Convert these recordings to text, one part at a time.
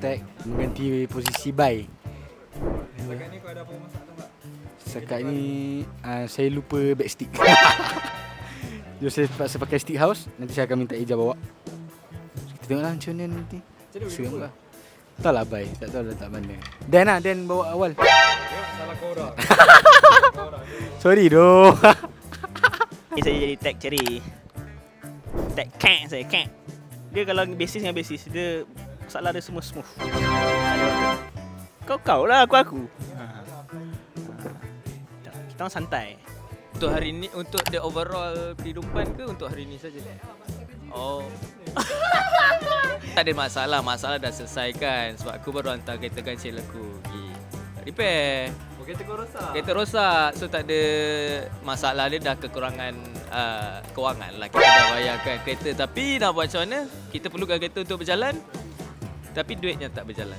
tag mengganti posisi buy. Setakat ni kau ada apa masak tu tak? Sekat ni uh, saya lupa backstick. Jom saya terpaksa pakai stick house. Nanti saya akan minta Ijaz bawa. Kita tengoklah macam mana nanti. Lupa? lah. Tak lah bye. Tak tahu letak mana. Dan lah. Dan bawa awal. Salah kau orang. Kau orang. Sorry doh. Ni saya jadi tag ceri. Tag cat saya cat. Dia kalau basis dengan basis dia masalah dia semua smooth. Kau kau lah aku aku. Ha. Kita orang santai. Untuk hari ni untuk the overall kehidupan ke untuk hari ni saja? Oh. tak ada masalah, masalah dah selesai kan sebab aku baru hantar kereta kancil aku pergi repair. Oh, kereta kau rosak. Kereta rosak so tak ada masalah dia dah kekurangan uh, kewangan lah kita dah bayarkan kereta tapi nak buat macam mana kita perlukan kereta untuk berjalan tapi duitnya tak berjalan.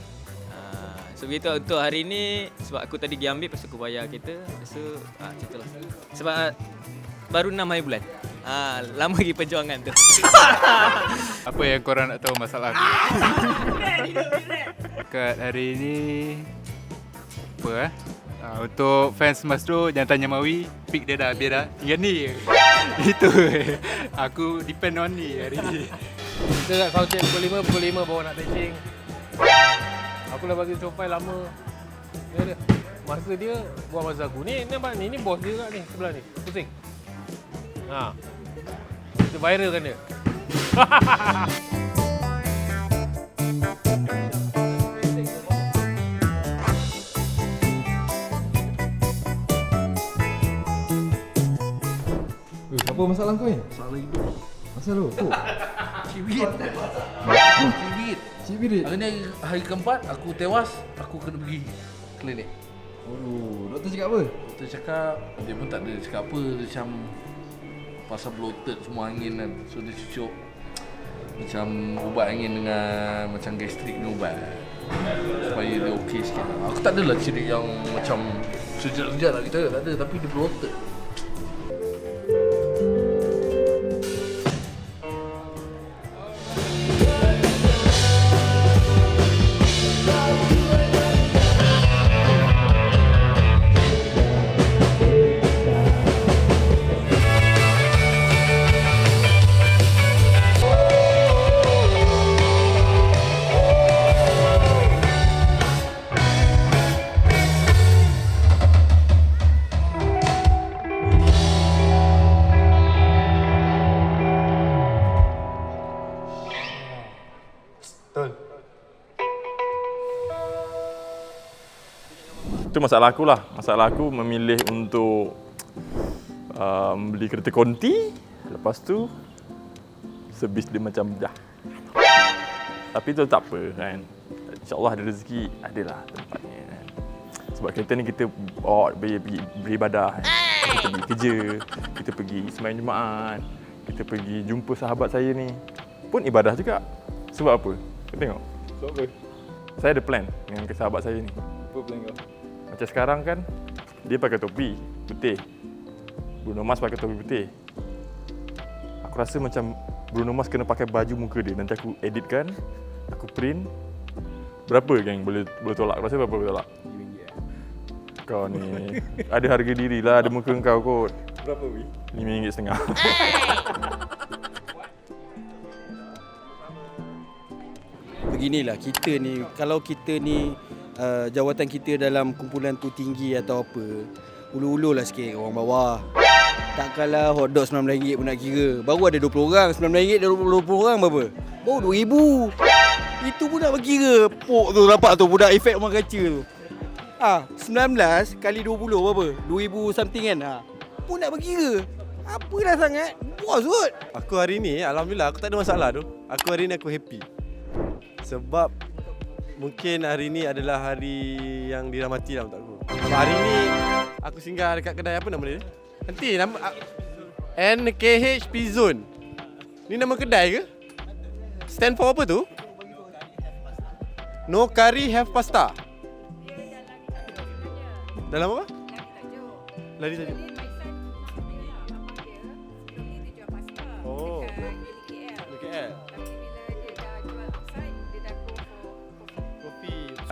Uh, so begitu untuk hari ni sebab aku tadi pergi ambil tu aku bayar kereta so uh, macam tu lah. Sebab uh, baru 6 hari bulan. Ah, lama lagi perjuangan tu. Apa yang korang nak tahu masalah aku? Kat hari ni Apa eh uh, Untuk fans Masro Jangan tanya Mawi Pick dia dah Biar dah Tinggal ni je Itu Aku depend on ni hari ni Kita kat soundcheck pukul 5, pukul 5 baru nak testing. Aku dah bagi profile lama. Dia ada. Masa dia buat masa aku. Ni ni ni, ni bos dia kat ni sebelah ni. Pusing. Ha. Kita viralkan dia. Eh, apa masalah kau ni? Masalah hidup. Masalah apa? Cibit. Cibit. Cibit. Hari ni hari keempat Aku tewas Aku kena pergi Klinik Aduh, doktor cakap apa? Doktor cakap Dia pun tak ada cakap apa Macam Pasal bloated semua angin kan. So dia cucuk. Macam ubat angin dengan Macam gastrik ni ubat. Supaya dia okey sikit. Aku tak adalah ciri yang Macam Sejak-sejak nak kita Tak ada. Tapi dia bloated Itu masalah aku lah. Masalah aku memilih untuk um, beli kereta konti. Lepas tu servis dia macam dah. Tapi tu tak apa kan. InsyaAllah ada rezeki, adalah tempatnya kan. Sebab kereta ni kita bawa pergi, pergi beribadah. Kan? Kita pergi kerja, kita pergi sembahyang Jumaat, kita pergi jumpa sahabat saya ni. Pun ibadah juga. Sebab apa? Kau tengok. Sebab apa? Saya ada plan dengan sahabat saya ni. Apa plan kau? Macam sekarang kan dia pakai topi putih. Bruno Mars pakai topi putih. Aku rasa macam Bruno Mars kena pakai baju muka dia. Nanti aku editkan, aku print. Berapa geng boleh boleh tolak? Aku rasa berapa boleh tolak? Kau ni ada harga diri lah, ada muka kau kot. Berapa wi? RM5.5. Beginilah kita ni kalau kita ni uh, jawatan kita dalam kumpulan tu tinggi atau apa ulu-ulu lah sikit orang bawah. Takkanlah hotdog RM9 pun nak kira. Baru ada 20 orang RM9 dah 20, 20 orang berapa? Baru 2000 itu pun nak berkira. Pok tu nampak tu budak efek rumah kaca tu. Ah 19 kali 20 berapa? 2000 something kan? Ah pun nak berkira. Apa dah sangat. Bos kot Aku hari ni alhamdulillah aku tak ada masalah tu. Aku hari ni aku happy. Sebab mungkin hari ni adalah hari yang dirahmati lah untuk aku. Sebab hari ni aku singgah dekat kedai apa nama dia? Nanti nama a- NKH Zone. Ni nama kedai ke? Stand for apa tu? No curry have pasta. Dalam apa? Lari tajuk.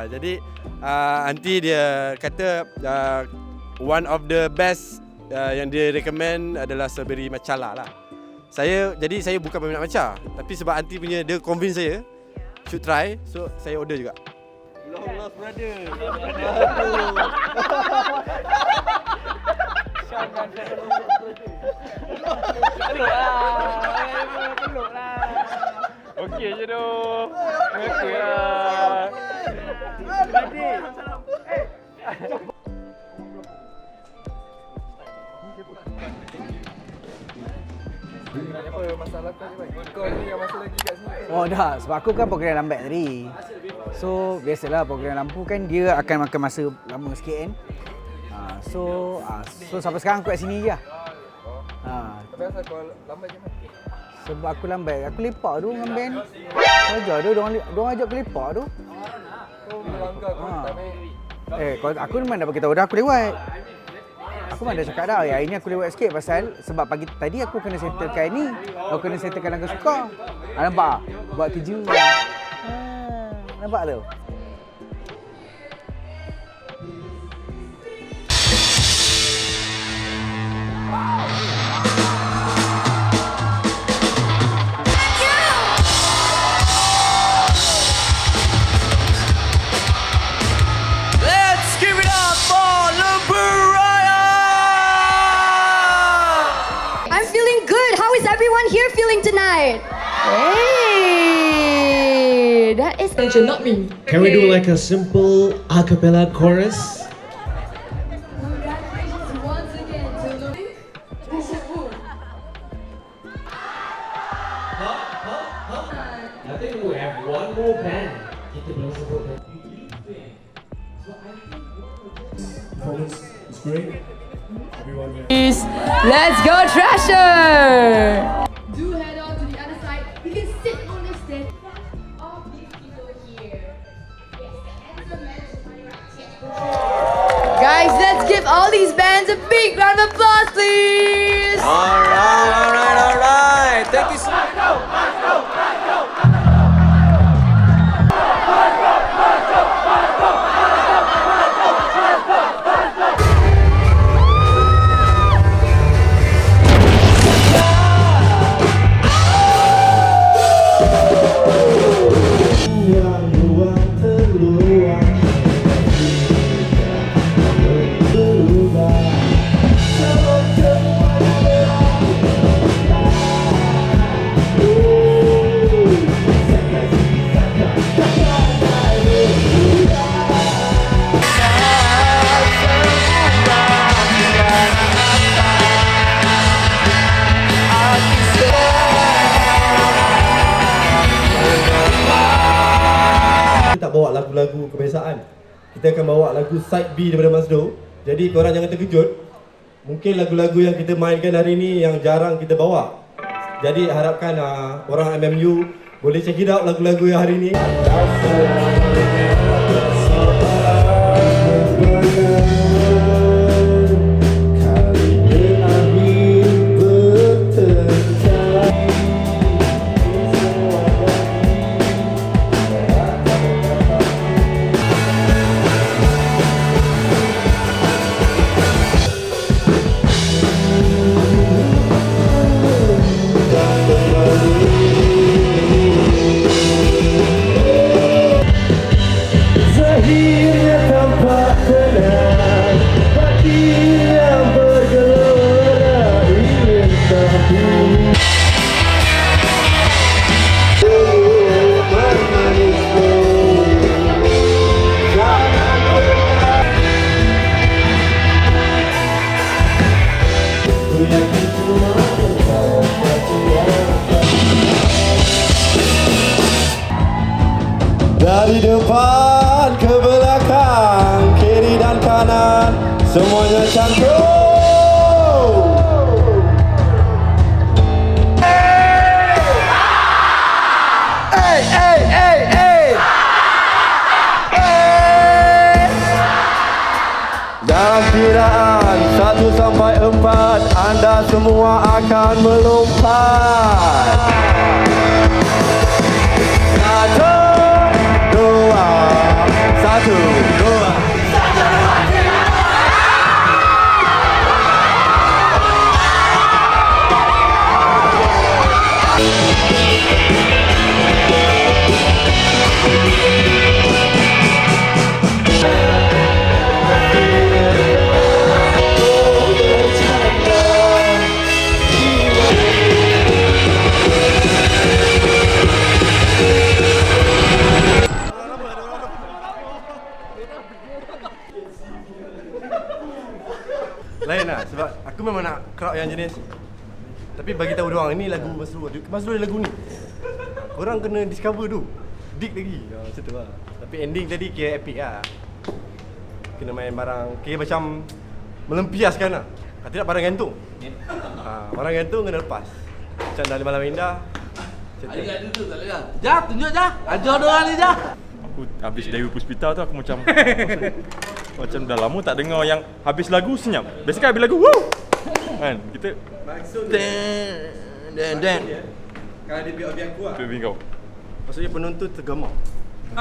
Jadi uh, aunty dia kata uh, one of the best uh, yang dia recommend adalah strawberry macala lah. Saya jadi saya bukan peminat matcha tapi sebab aunty punya dia convince saya should try so saya order juga. Long lost brother. Okey je tu. Okey lah. Oh dah, sebab aku kan program lambat tadi. So biasalah program lampu kan dia akan makan masa lama sikit kan. Ha, so ha, so sampai sekarang aku kat sini je lah. Tapi asal kau lambat je Sebab aku lambat. Aku lepak tu dengan band. Ajar tu, diorang, diorang ajak aku lepak tu. Ha. Eh, kalau aku memang dah bagi tahu dah aku lewat. Aku memang dah cakap dah, ya, hari ni aku lewat sikit pasal sebab pagi tadi aku kena settlekan ni. Aku kena settlekan langkah suka. Ha, nampak? Buat kerja. Ha, nampak tu? Hey, that is not me. Can we do like a simple a cappella chorus? once again to I think we have one more band. Kita belum sebut Performance is great. Everyone Let's go, Treasure! Guys, let's give all these bands a big round of applause, please! Alright, alright, alright. Thank you so much. Kita akan bawa lagu side B daripada Masdo. Jadi korang jangan terkejut. Mungkin lagu-lagu yang kita mainkan hari ni yang jarang kita bawa. Jadi harapkan uh, orang MMU boleh check it out lagu-lagu yang hari ni. Depan ke belakang, kiri dan kanan, semuanya cantik. Kiraan 1 sampai 4 Anda semua akan melompat Satu ini lagu Mas Ru Mas Ru ada lagu ni. Korang kena discover tu. Dig lagi. Ha, Macam tu lah. Tapi ending tadi kira epic lah. Kena main barang. Kira macam Melempiaskan lah. Kata tak barang gantung. Ha, Barang gantung kena lepas. Macam dalam malam indah. Ada tu tak boleh Jah, tunjuk Jah. Ajar orang ni Jah. Aku habis dari hospital tu aku macam macam dah lama tak dengar yang habis lagu senyap. Biasanya kan habis lagu woo. Kan kita Dan Dan. Kalau dia biar biar kuat tu kau. Maksudnya penonton tergamar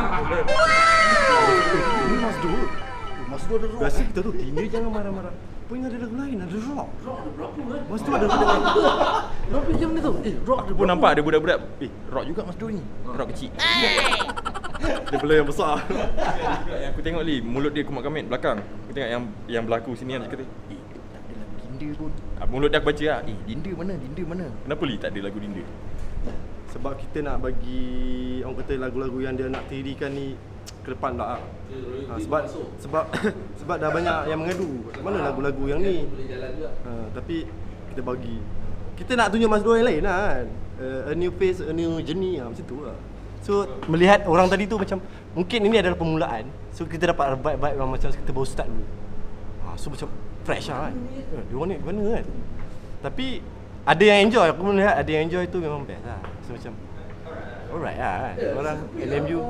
Ini Mas Dur Mas Dur ada rock Biasa kita tu Tinggi jangan marah-marah. Punya ada lagu lain Ada rock. Mas Dur ada rock? Rock macam ni tu. Eh, rock Aku pun nampak ada budak-budak. Eh rock juga Mas Dul ni. Rock kecil. Daripada yang besar. Yang aku tengok ni Mulut dia kumat kamit belakang. Aku tengok yang yang berlaku sini kan Dia Eh ada lagu Dinda pun. Ah, Mulut dia aku baca lah. Eh Dinda mana? Dinda mana? Kenapa li tak ada lagu Dinda? Sebab kita nak bagi Orang kata lagu-lagu yang dia nak tirikan ni Ke depan tak lah. Ha, Sebab Sebab Sebab dah banyak yang mengadu. Mana lagu-lagu yang ni? Ha, Tapi Kita bagi. Kita nak tunjuk Mas Dur yang lain lah kan? Uh, A new face A new journey. Lah Macam tu lah. So melihat orang tadi tu macam Mungkin ini adalah permulaan. So kita dapat vibe-vibe macam kita baru start dulu. Ha, So macam fresh lah kan. Eh, Dia orang ni mana kan. Tapi ada yang enjoy. Aku melihat ada yang enjoy tu memang best lah. So macam Alright lah kan. Orang LMU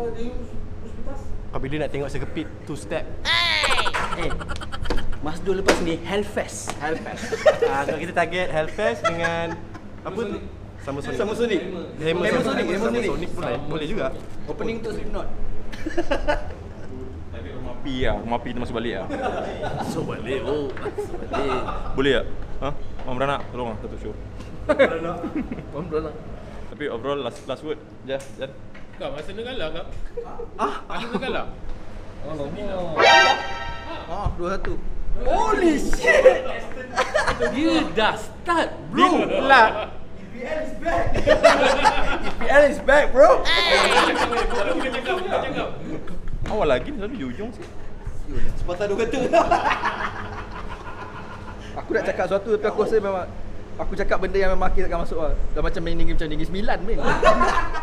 Apabila nak tengok sekepit Two step. Eh, Mas Dul lepas ni Hellfest. Hellfest. Ha, So kita target Hellfest dengan Apa tu? Sama Sonic Sama Sonic. Hammer Hammer Sonic. Sonic, Hammer Sama Sonic. Sonic pun. Boleh juga. Opening tu Slipknot. Api lah Rumah api tu masuk balik lah So balik oh. So balik. Boleh tak? Ha? Mam beranak tolong lah satu show Pam beranak. Tapi overall last last word Jah Jan Kau masa ni kalah kau. Ah, masa ni kalah. Ah, 2-1. Holy shit. Dia dah start bro. Lah. EPL is back, bro. Bukan cakap, bukan cakap. Awal lagi selalu di ujung sih Sepatah dua kata. aku nak cakap sesuatu tapi aku rasa memang aku cakap benda yang memang akhir takkan masuk lah. Dah macam main tinggi macam tinggi 9 main.